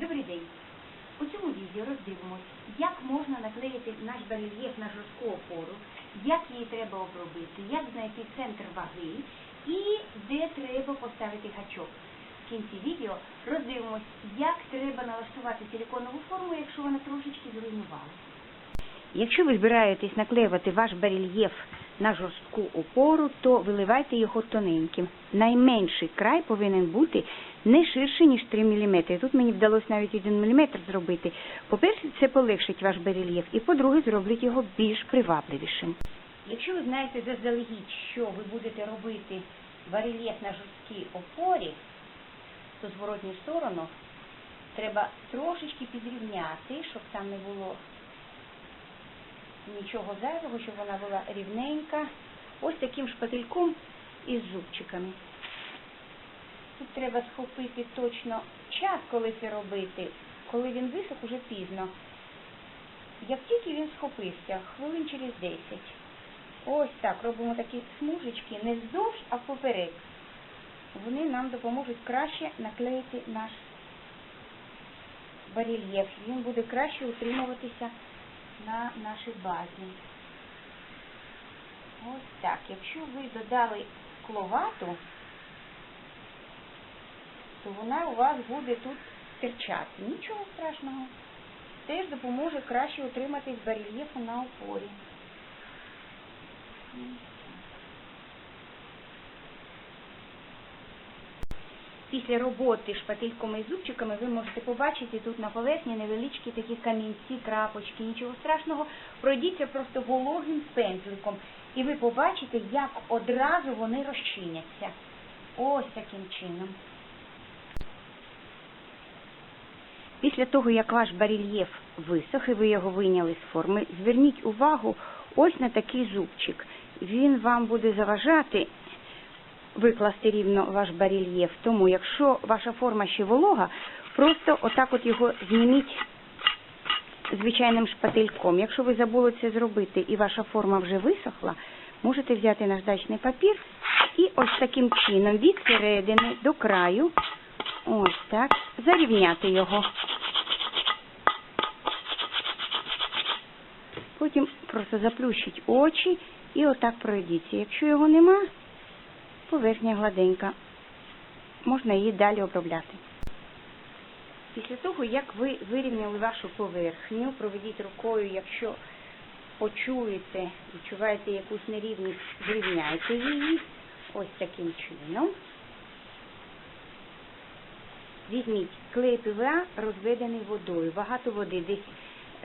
Добрий день. У цьому відео роздивимось, як можна наклеїти наш барельєф на жорстку опору, як її треба обробити, як знайти центр ваги і де треба поставити гачок. В кінці відео роздивимось, як треба налаштувати силиконову форму, якщо вона трошечки зруйнувалася. Якщо ви збираєтесь наклеювати ваш барельєф на жорстку опору, то виливайте його тоненьким. Найменший край повинен бути не ширше, ніж 3 мм. Тут мені вдалося навіть 1 мм зробити. По-перше, це полегшить ваш барельєф, і по-друге, зробить його більш привабливішим. Якщо ви знаєте заздалегідь, що ви будете робити барельєф на жорсткій опорі, то зворотню сторону треба трошечки підрівняти, щоб там не було нічого зайвого, щоб вона була рівненька. Ось таким шпательком із зубчиками. Тут треба схопити точно час, коли це робити. Коли він висох, уже пізно. Як тільки він схопився, хвилин через 10. Ось так, робимо такі смужечки не вздовж, а поперек. Вони нам допоможуть краще наклеїти наш барельєф. Він буде краще утримуватися на нашій базі. Ось так. Якщо ви додали кловату, то вона у вас буде тут терчати. Нічого страшного. Теж допоможе краще утриматись барельєфу на опорі. Після роботи шпательками і зубчиками ви можете побачити тут на поверхні невеличкі такі камінці, крапочки, нічого страшного. Пройдіться просто вологим пензликом, і ви побачите, як одразу вони розчиняться. Ось таким чином. Після того, як ваш барельєф висох і ви його вийняли з форми, зверніть увагу ось на такий зубчик. Він вам буде заважати викласти рівно ваш барельєф. Тому, якщо ваша форма ще волога, просто отак от його зніміть звичайним шпательком. Якщо ви забули це зробити і ваша форма вже висохла, можете взяти наждачний папір і ось таким чином від середини до краю, ось так, зарівняти його. Потім просто заплющіть очі і отак пройдіться. Якщо його нема, поверхня гладенька. Можна її далі обробляти. Після того, як ви вирівняли вашу поверхню, проведіть рукою, якщо почуєте, відчуваєте якусь нерівність, зрівняйте її ось таким чином. Візьміть клей ПВА, розведений водою. Багато води, десь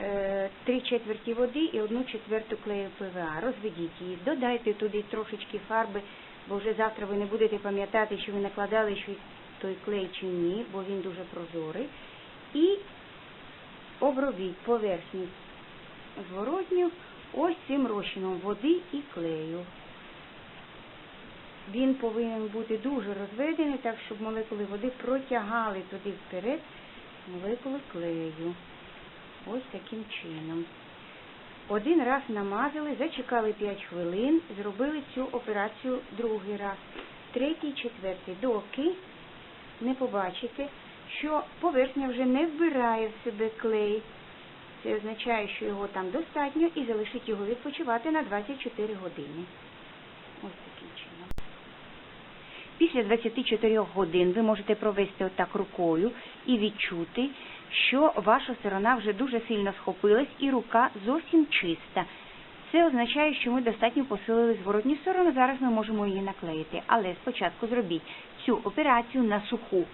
е, три четверті води і одну четверту клею ПВА. Розведіть її, додайте туди трошечки фарби, бо вже завтра ви не будете пам'ятати, що ви накладали що той клей чи ні, бо він дуже прозорий. І обробіть поверхню зворотню ось цим розчином води і клею. Він повинен бути дуже розведений, так щоб молекули води протягали туди вперед молекули клею. Ось таким чином. Один раз намазали, зачекали 5 хвилин, зробили цю операцію другий раз, третій, четвертий, доки не побачите, що поверхня вже не вбирає в себе клей. Це означає, що його там достатньо і залишить його відпочивати на 24 години. Ось таким чином. Після 24 годин ви можете провести отак рукою і відчути, що ваша сторона вже дуже сильно схопилась і рука зовсім чиста. Це означає, що ми достатньо посилили зворотню сторону, зараз ми можемо її наклеїти. Але спочатку зробіть цю операцію на суху.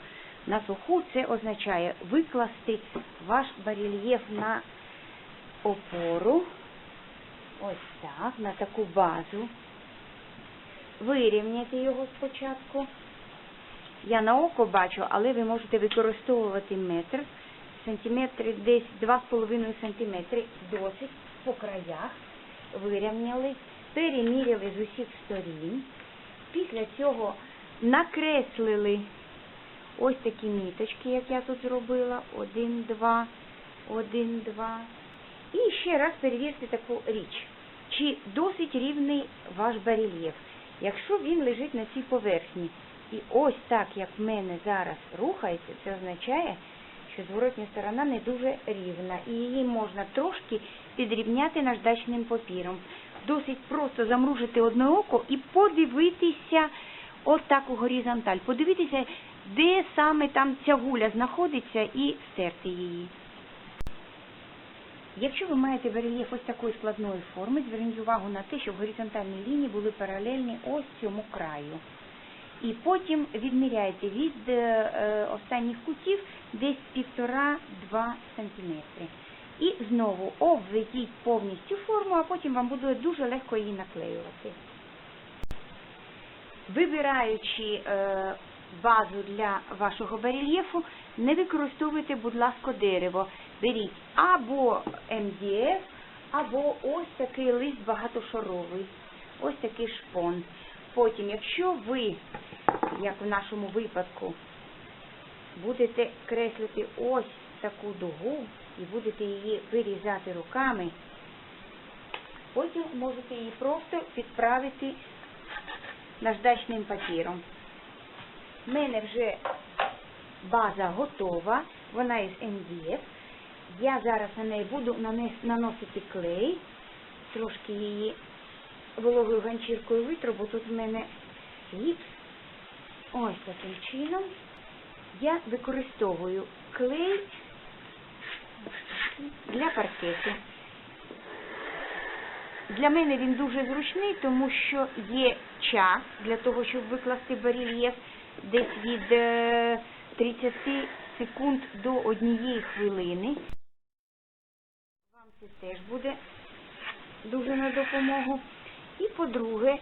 На суху це означає викласти ваш барельєф на опору. Ось так, на таку базу. Вирівняйте його спочатку. Я на око бачу, але ви можете використовувати метр, сантиметри десь 2,5 сантиметри, досить по краях. Вирівняли, переміряли з усіх сторін. Після цього накреслили ось такі міточки, як я тут зробила. Один, два, один, два. І ще раз перевірте таку річ. Чи досить рівний ваш барельєф? Якщо він лежить на цій поверхні, і ось так, як в мене зараз рухається, це означає, що зворотня сторона не дуже рівна, і її можна трошки підрівняти наждачним папіром. Досить просто замружити одне око і подивитися отак у горизонталь. Подивитися, де саме там ця гуля знаходиться, і стерти її. Якщо ви маєте барельєф ось такої складної форми, зверніть увагу на те, щоб горизонтальні лінії були паралельні ось цьому краю. І потім відміряйте від е, е, останніх кутів десь 1,5-2 см. І знову обведіть повністю форму, а потім вам буде дуже легко її наклеювати. Вибираючи е, базу для вашого барельєфу, не використовуйте, будь ласка, дерево. Беріть або МДФ, або ось такий лист багатошаровий, ось такий шпон. Потім, якщо ви, як в нашому випадку, будете креслити ось таку дугу і будете її вирізати руками, потім можете її просто підправити наждачним папіром. У мене вже база готова, вона із МДФ. Я зараз на неї буду наносити клей, трошки її вологою ганчіркою витру, бо тут в мене гіпс. Ось таким чином я використовую клей для паркету. Для мене він дуже зручний, тому що є час для того, щоб викласти барельєф десь від е, 30 секунд до однієї хвилини. Вам це теж буде дуже на допомогу. І по-друге,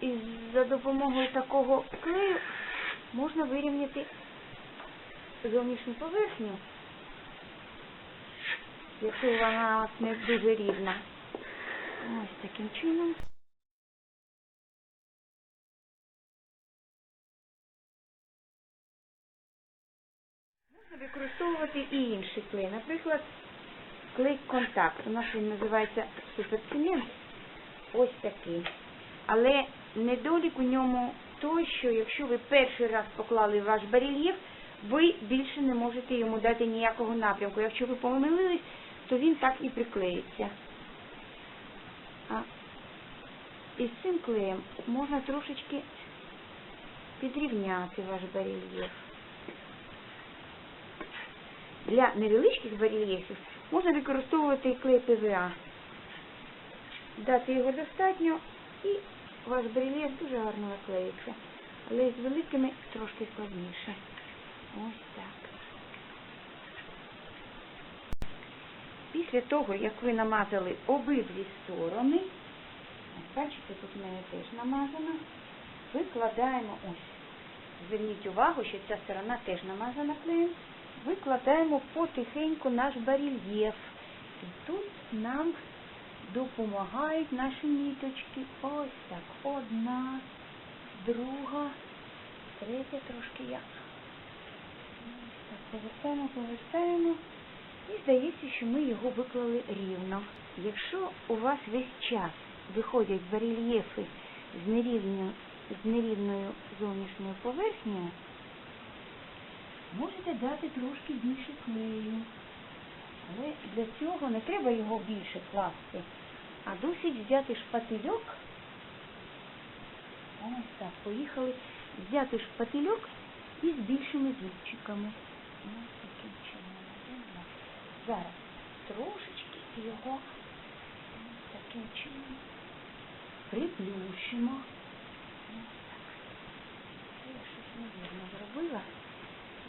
із- за допомогою такого клею можна вирівняти зовнішню поверхню, якщо вона не дуже рівна. Ось таким чином. Можна використовувати і інший клей. Наприклад, клей контакт. У нас він називається суперцемент. Ось такий. Але недолік у ньому той, що якщо ви перший раз поклали ваш барельєф, ви більше не можете йому дати ніякого напрямку. Якщо ви помилились, то він так і приклеїться. А із цим клеєм можна трошечки підрівняти ваш барельєф. Для невеличких барельєфів можна використовувати клей ПВА. Дати його достатньо і ваш барельєф дуже гарно наклеїться. Але з великими трошки складніше. Ось так. Після того, як ви намазали обидві сторони, бачите, тут в мене теж намазано, викладаємо ось. Зверніть увагу, що ця сторона теж намазана клеєм. Викладаємо потихеньку наш барельєф. І тут нам допомагають наші ніточки. Ось так. Одна, друга, третя трошки я. Ось так, повертаємо, повертаємо. І здається, що ми його виклали рівно. Якщо у вас весь час виходять барельєфи з, нерівною, з нерівною зовнішньою поверхнею, можете дати трошки більше клею. Але для цього не треба його більше класти, а досить взяти шпательок. Ось так, поїхали. Взяти шпательок із більшими зубчиками. Зараз трошечки його таким чином приплющимо. Я щось невірно зробила.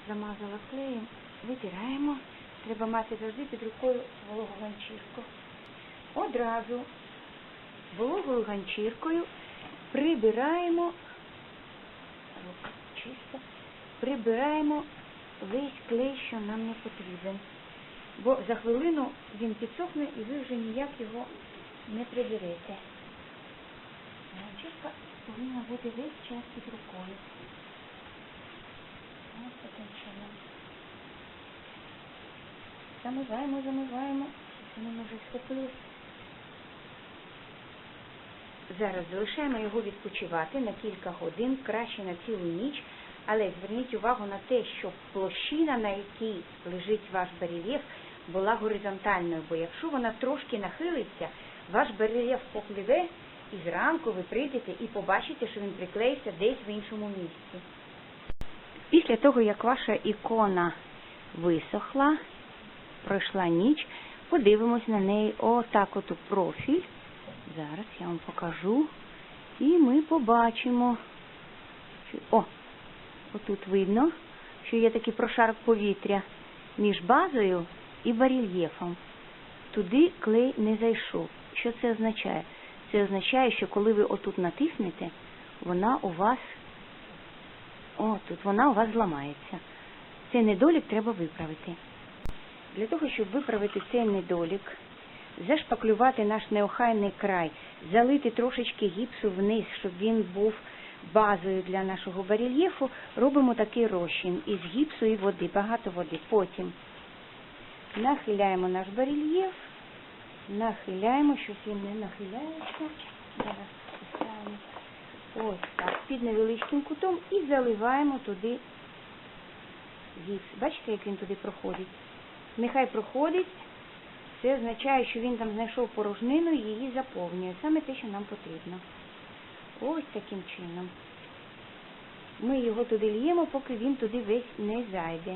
Замазала клеєм, витираємо. Треба мати завжди під рукою вологу ганчірку. Одразу вологою ганчіркою прибираємо, рука прибираємо весь клей, що нам не потрібен. Бо за хвилину він підсохне і ви вже ніяк його не приберете. Ганчірка повинна бути весь час під рукою. Ось таким чином. Замиваємо, замиваємо. Воно може схопилось. Зараз залишаємо його відпочивати на кілька годин, краще на цілу ніч, Але зверніть увагу на те, що площина, на якій лежить ваш барельєф, була горизонтальною, бо якщо вона трошки нахилиться, ваш барельєф попливе, і зранку ви прийдете і побачите, що він приклеївся десь в іншому місці. Після того, як ваша ікона висохла, пройшла ніч, подивимось на неї отак от у профіль. Зараз я вам покажу. І ми побачимо. О, отут видно, що є такий прошарок повітря між базою і барельєфом. Туди клей не зайшов. Що це означає? Це означає, що коли ви отут натиснете, вона у вас о, тут вона у вас зламається. Цей недолік треба виправити. Для того, щоб виправити цей недолік, зашпаклювати наш неохайний край, залити трошечки гіпсу вниз, щоб він був базою для нашого барельєфу, робимо такий розчин із гіпсу і води, багато води. Потім нахиляємо наш барельєф, нахиляємо, щось він не нахиляється. Ось так, під невеличким кутом і заливаємо туди гіпс. Бачите, як він туди проходить? Нехай проходить. Це означає, що він там знайшов порожнину і її заповнює. Саме те, що нам потрібно. Ось таким чином. Ми його туди л'ємо, поки він туди весь не зайде.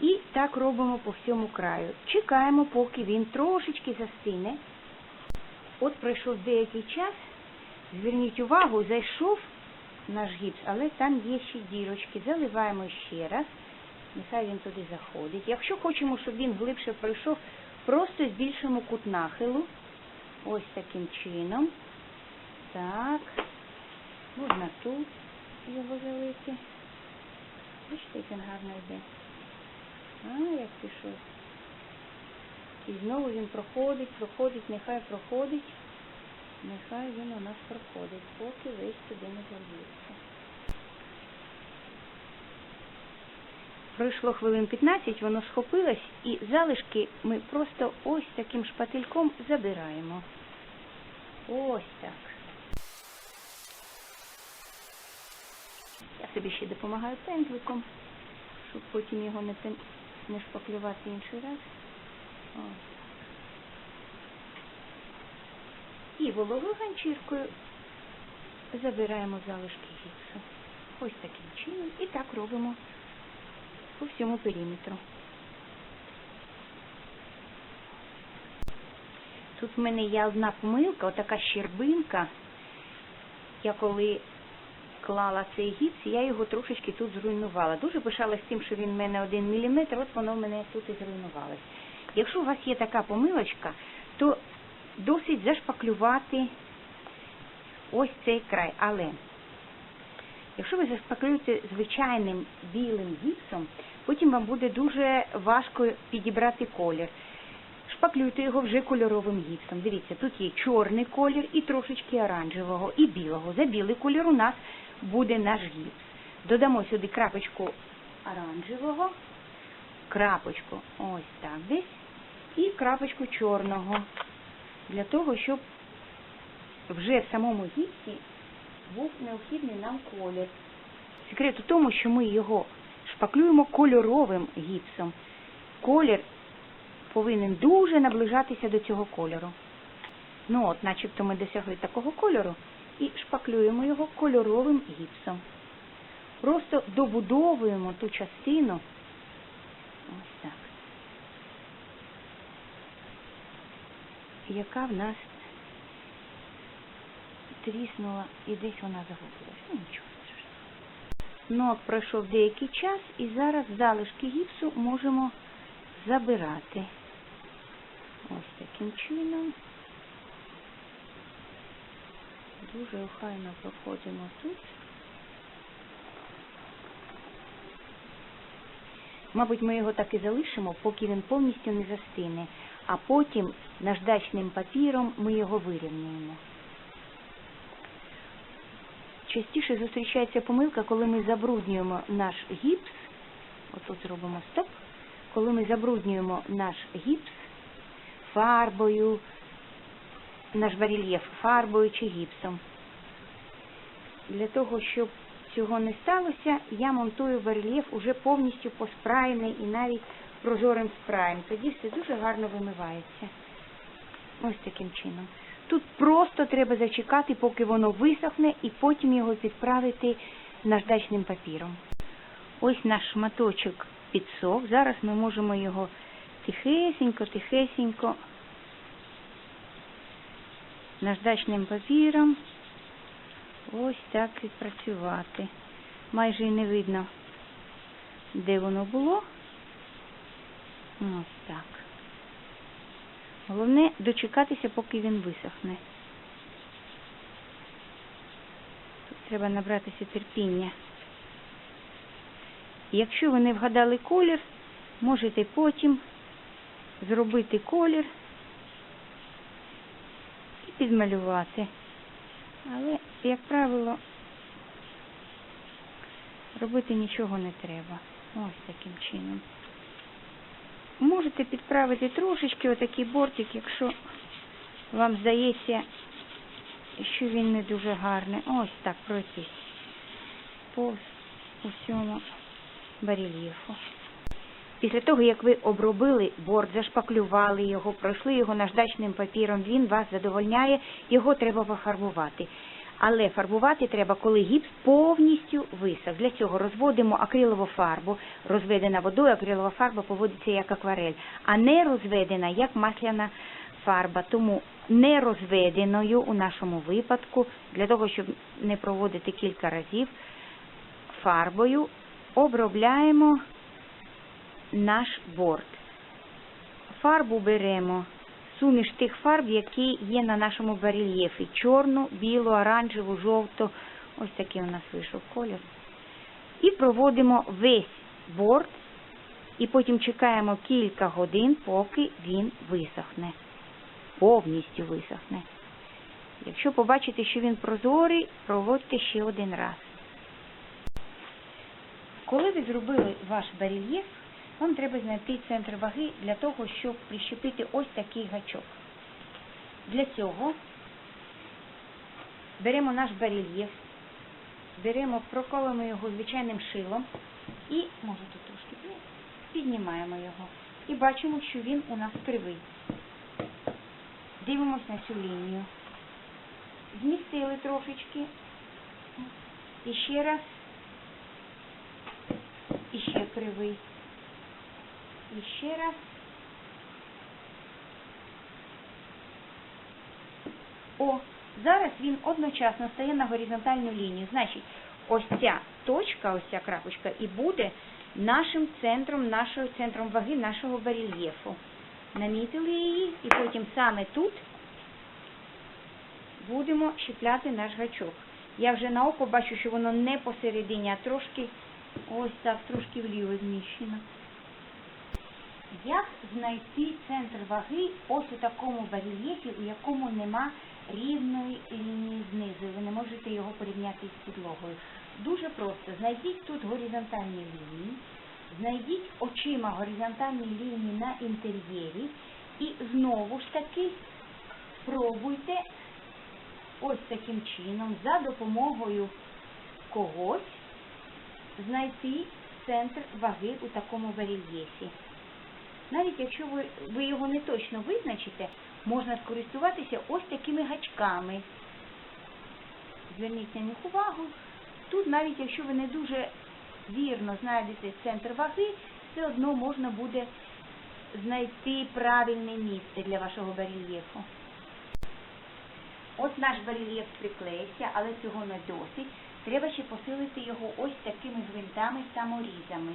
І так робимо по всьому краю. Чекаємо, поки він трошечки застине. От пройшов деякий час. Зверніть увагу, зайшов наш гіпс, але там є ще дірочки. Заливаємо ще раз. Нехай він туди заходить. Якщо хочемо, щоб він глибше пройшов, просто збільшимо кут нахилу. Ось таким чином. Так. Можна тут його залити. Бачите, як він гарно йде. А, як пішов. І знову він проходить, проходить, нехай проходить. Нехай він у нас проходить, поки весь туди не зальється. Пройшло хвилин 15, воно схопилось, і залишки ми просто ось таким шпательком забираємо. Ось так. Я собі ще допомагаю пензликом, щоб потім його не, пен... не шпаклювати інший раз. Ось. І вологою ганчіркою забираємо залишки гіпсу. Ось таким чином. І так робимо по всьому периметру. Тут в мене є одна помилка, отака щербинка. Я коли клала цей гіпс, я його трошечки тут зруйнувала. Дуже пишалась тим, що він в мене один міліметр, от воно в мене тут і зруйнувалось. Якщо у вас є така помилочка, то досить зашпаклювати ось цей край. Але якщо ви зашпаклюєте звичайним білим гіпсом, потім вам буде дуже важко підібрати колір. Шпаклюйте його вже кольоровим гіпсом. Дивіться, тут є чорний колір і трошечки оранжевого, і білого. За білий колір у нас буде наш гіпс. Додамо сюди крапочку оранжевого, крапочку ось так десь, і крапочку чорного. Для того, щоб вже в самому гіпсі був необхідний нам колір. Секрет у тому, що ми його шпаклюємо кольоровим гіпсом. Колір повинен дуже наближатися до цього кольору. Ну от, начебто ми досягли такого кольору і шпаклюємо його кольоровим гіпсом. Просто добудовуємо ту частину. Ось так. Яка в нас тріснула і десь вона загубилась. Ну нічого. Ну, пройшов деякий час і зараз залишки гіпсу можемо забирати. Ось таким чином. Дуже охайно проходимо тут. Мабуть, ми його так і залишимо, поки він повністю не застине, а потім наждачним папіром ми його вирівнюємо. Частіше зустрічається помилка, коли ми забруднюємо наш гіпс. Отут зробимо стоп. Коли ми забруднюємо наш гіпс фарбою, наш барельєф фарбою чи гіпсом. Для того, щоб цього не сталося, я монтую барельєф уже повністю поспраяний і навіть прозорим спраєм. Тоді все дуже гарно вимивається. Ось таким чином. Тут просто треба зачекати, поки воно висохне, і потім його підправити наждачним папіром. Ось наш шматочок підсох. Зараз ми можемо його тихесенько, тихесенько наждачним папіром ось так відпрацювати. Майже і не видно, де воно було. Ось. Головне дочекатися, поки він висохне. Тут треба набратися терпіння. Якщо ви не вгадали колір, можете потім зробити колір і підмалювати. Але, як правило, робити нічого не треба. Ось таким чином. Можете підправити трошечки отакий бортик, якщо вам здається, що він не дуже гарний. Ось так пройтись по усьому барельєфу. Після того, як ви обробили борт, зашпаклювали його, пройшли його наждачним папіром, він вас задовольняє, його треба пофарбувати. Але фарбувати треба, коли гіпс повністю висох. Для цього розводимо акрилову фарбу. Розведена водою, акрилова фарба поводиться як акварель, а не розведена як масляна фарба. Тому не розведеною у нашому випадку, для того, щоб не проводити кілька разів, фарбою обробляємо наш борт. Фарбу беремо суміш тих фарб, які є на нашому барельєфі. Чорну, білу, оранжеву, жовту. Ось такий у нас вийшов колір. І проводимо весь борт, і потім чекаємо кілька годин, поки він висохне. Повністю висохне. Якщо побачите, що він прозорий, проводьте ще один раз. Коли ви зробили ваш барельєф, вам треба знайти центр ваги для того, щоб прищепити ось такий гачок. Для цього беремо наш барельєф, беремо, проколимо його звичайним шилом і, може тут трошки, піднімаємо його. І бачимо, що він у нас кривий. Дивимось на цю лінію. Змістили трошечки. І ще раз. І ще кривий. І ще раз. О, зараз він одночасно стає на горизонтальну лінію. Значить, ось ця точка, ось ця крапочка і буде нашим центром, нашого центром ваги нашого барельєфу. Намітили її і потім саме тут будемо щепляти наш гачок. Я вже на око бачу, що воно не посередині, а трошки ось так, трошки вліво зміщено. Як знайти центр ваги ось у такому барельєфі, у якому нема рівної лінії знизу? Ви не можете його порівняти з підлогою. Дуже просто. Знайдіть тут горизонтальні лінії, знайдіть очима горизонтальні лінії на інтер'єрі і знову ж таки спробуйте ось таким чином за допомогою когось знайти центр ваги у такому барельєфі. Навіть якщо ви, ви його не точно визначите, можна скористуватися ось такими гачками. Зверніть на них увагу. Тут навіть якщо ви не дуже вірно знайдете центр ваги, все одно можна буде знайти правильне місце для вашого барельєфу. От наш барельєф приклеївся, але цього не досить. Треба ще посилити його ось такими гвинтами саморізами.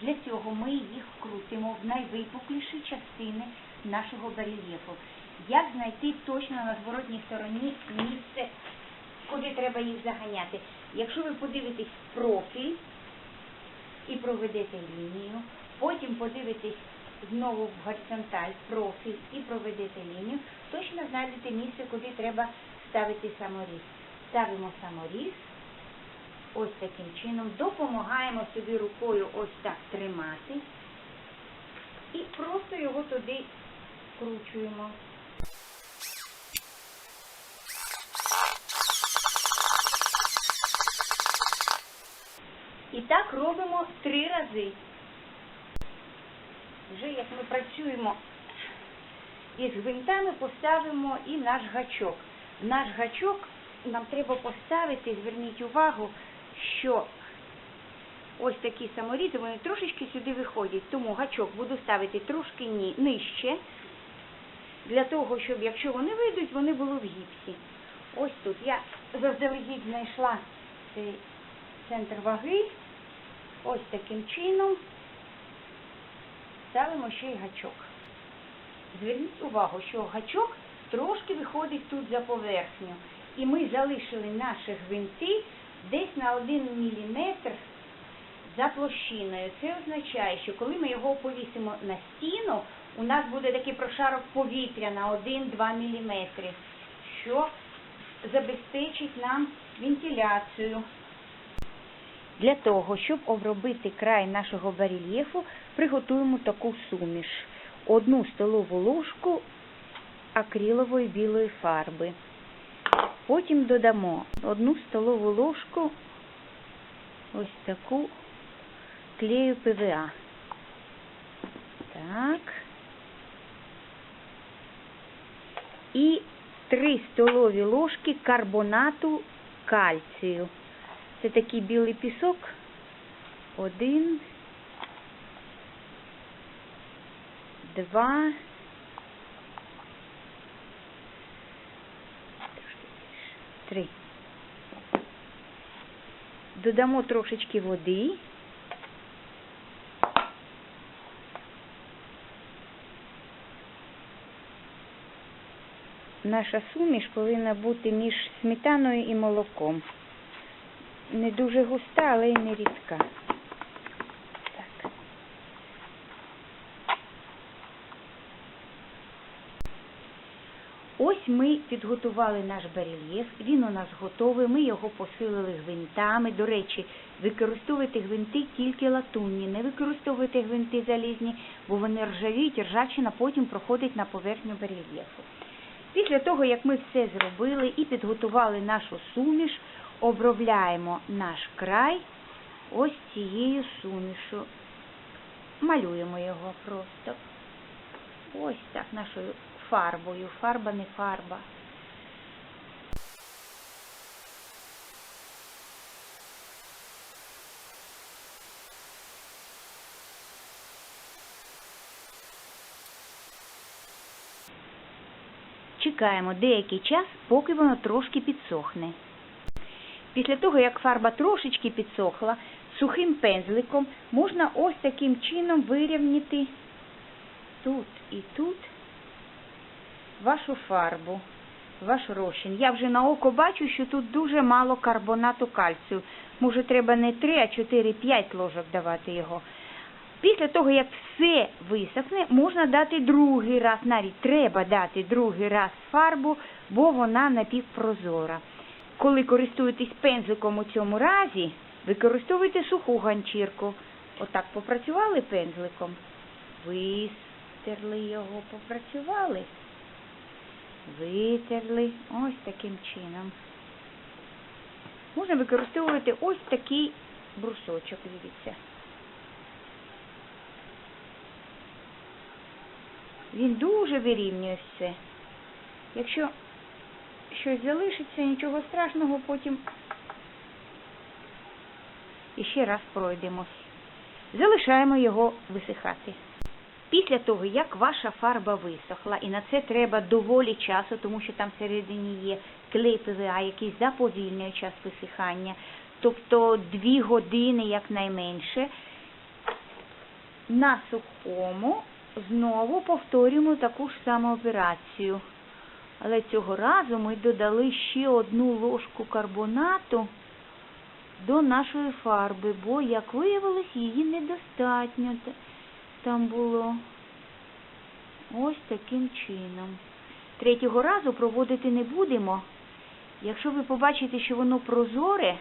Для цього ми їх вкрутимо в найвипукліші частини нашого барельєфу. Як знайти точно на зворотній стороні місце, куди треба їх заганяти? Якщо ви подивитесь профіль і проведете лінію, потім подивитесь знову в горизонталь, профіль і проведете лінію, точно знайдете місце, куди треба ставити саморіз. Ставимо саморіз. Ось таким чином допомагаємо собі рукою ось так тримати і просто його туди вкручуємо. І так робимо три рази. Вже як ми працюємо із гвинтами, поставимо і наш гачок. Наш гачок нам треба поставити, зверніть увагу, що ось такі саморізи, вони трошечки сюди виходять. Тому гачок буду ставити трошки нижче, для того, щоб якщо вони вийдуть, вони були в гіпсі. Ось тут я заздалегідь знайшла цей центр ваги. Ось таким чином ставимо ще й гачок. Зверніть увагу, що гачок трошки виходить тут за поверхню. І ми залишили наші гвинти десь на 1 мм за площиною. Це означає, що коли ми його повісимо на стіну, у нас буде такий прошарок повітря на 1-2 мм, що забезпечить нам вентиляцію. Для того, щоб обробити край нашого барельєфу, приготуємо таку суміш. Одну столову ложку акрилової білої фарби. Потім додамо одну столову ложку ось таку клею ПВА. Так. І 3 столові ложки карбонату кальцію. Це такий білий пісок. Один, два, три. Додамо трошечки води. Наша суміш повинна бути між сметаною і молоком. Не дуже густа, але й не рідка. Так. Ось ми підготували наш барельєф, він у нас готовий, ми його посилили гвинтами. До речі, використовуйте гвинти тільки латунні, не використовуйте гвинти залізні, бо вони ржавіють, ржавчина потім проходить на поверхню барельєфу. Після того, як ми все зробили і підготували нашу суміш, обробляємо наш край ось цією сумішу. Малюємо його просто. Ось так нашою фарбою. Фарба не фарба. Чекаємо деякий час, поки воно трошки підсохне. Після того, як фарба трошечки підсохла, сухим пензликом можна ось таким чином вирівняти тут і тут вашу фарбу, ваш розчин. Я вже на око бачу, що тут дуже мало карбонату кальцію. Може, треба не 3, а 4-5 ложок давати його. Після того, як все висохне, можна дати другий раз, навіть треба дати другий раз фарбу, бо вона напівпрозора. Коли користуєтесь пензликом у цьому разі, використовуйте суху ганчірку. Отак попрацювали пензликом, вистерли його, попрацювали, витерли, ось таким чином. Можна використовувати ось такий брусочок, дивіться. Він дуже вирівнює все. Якщо щось залишиться, нічого страшного, потім іще раз пройдемось. Залишаємо його висихати. Після того, як ваша фарба висохла, і на це треба доволі часу, тому що там всередині є клей ПВА, який заповільнює час висихання, тобто 2 години якнайменше, на сухому знову повторюємо таку ж саму операцію. Але цього разу ми додали ще одну ложку карбонату до нашої фарби, бо, як виявилось, її недостатньо там було. Ось таким чином. Третього разу проводити не будемо. Якщо ви побачите, що воно прозоре,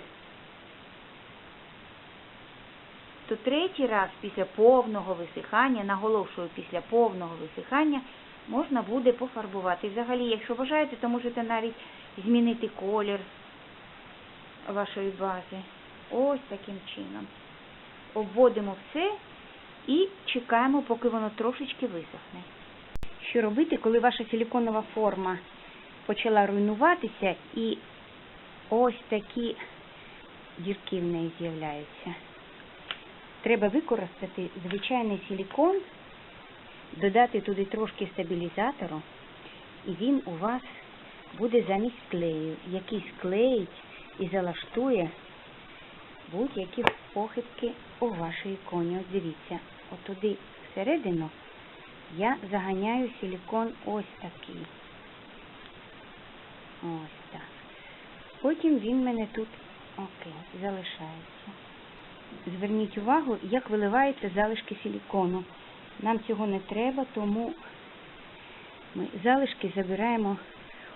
то третій раз після повного висихання, наголошую, після повного висихання можна буде пофарбувати. Взагалі, якщо бажаєте, то можете навіть змінити колір вашої бази. Ось таким чином. обводимо все і чекаємо, поки воно трошечки висохне. Що робити, коли ваша силіконова форма почала руйнуватися і ось такі дірки в неї з'являються? Треба використати звичайний силікон, додати туди трошки стабілізатору, і він у вас буде замість клею, який склеїть і залаштує будь-які похибки у вашій іконі. От дивіться, от туди всередину я заганяю силікон ось такий. Ось так. Потім він мене тут окей, залишається. Зверніть увагу, як виливаються залишки силікону. Нам цього не треба, тому ми залишки забираємо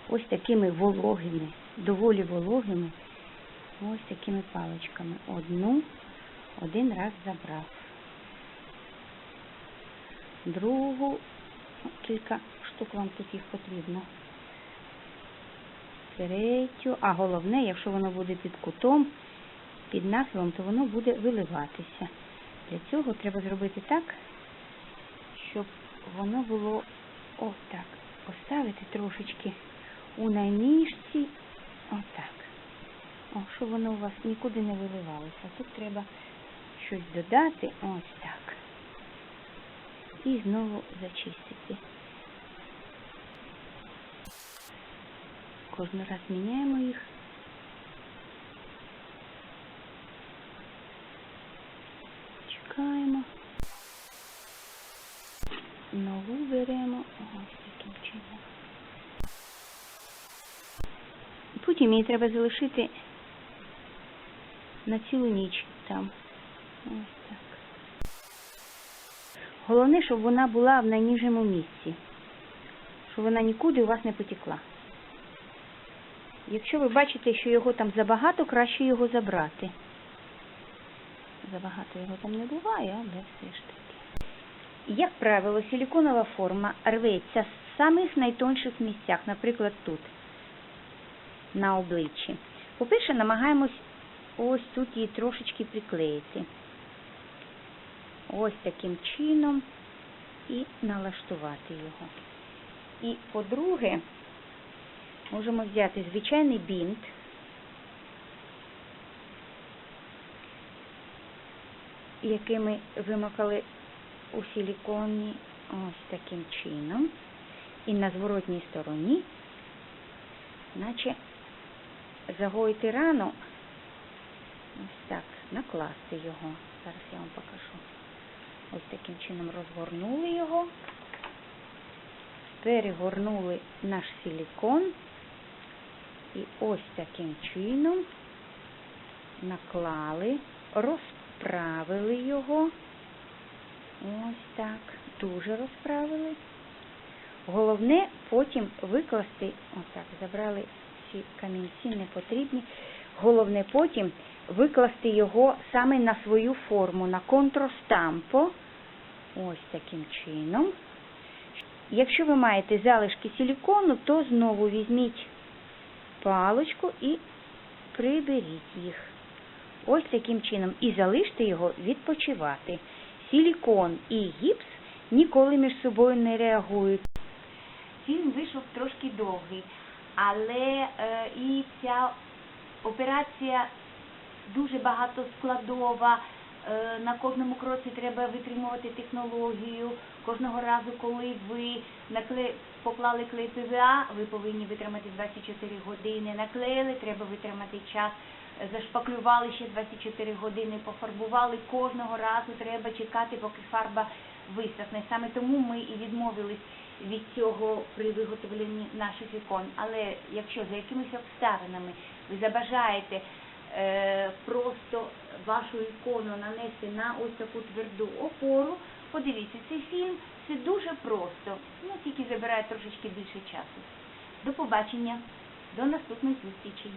ось такими вологими, доволі вологими, ось такими паличками. Одну, один раз забрав. Другу, кілька штук вам їх потрібно. Третю, а головне, якщо воно буде під кутом, під нахилом, то воно буде виливатися. Для цього треба зробити так, щоб воно було отак. Поставити трошечки у найніжці, отак. О, щоб воно у вас нікуди не виливалося. Тут треба щось додати, ось так. І знову зачистити. Кожен раз міняємо їх. Чекаємо. Нову беремо ось таким чином. Потім її треба залишити на цілу ніч там. Ось. Головне, щоб вона була в найніжчому місці. Щоб вона нікуди у вас не потекла. Якщо ви бачите, що його там забагато, краще його забрати. Забагато його там не буває, але все ж таки. Як правило, силіконова форма рветься в самих найтонших місцях, наприклад, тут, на обличчі. По-перше, намагаємось ось тут її трошечки приклеїти. Ось таким чином і налаштувати його. І по-друге, можемо взяти звичайний бінт, який ми вимакали у силіконі ось таким чином. І на зворотній стороні, наче загоїти рану, ось так, накласти його. Зараз я вам покажу. Ось таким чином розгорнули його, перегорнули наш силікон і ось таким чином наклали, розправили його. Ось так, дуже розправили. Головне потім викласти, отак, забрали ці камінці непотрібні. Головне потім викласти його саме на свою форму, на контростампо. Ось таким чином. Якщо ви маєте залишки силікону, то знову візьміть паличку і приберіть їх. Ось таким чином. І залиште його відпочивати. Силікон і гіпс ніколи між собою не реагують. Фільм вийшов трошки довгий, але е, і ця операція дуже багатоскладова. Е, На кожному кроці треба витримувати технологію. Кожного разу, коли ви накле... поклали клей ПВА, ви повинні витримати 24 години. Наклеїли, треба витримати час. Зашпаклювали ще 24 години, пофарбували. Кожного разу треба чекати, поки фарба висохне. Саме тому ми і відмовились від цього при виготовленні наших ікон. Але якщо за якимись обставинами ви забажаєте просто вашу ікону нанести на ось таку тверду опору, подивіться цей фільм. Це дуже просто. Ну тільки забирає трошечки більше часу. До побачення, до наступних зустрічей.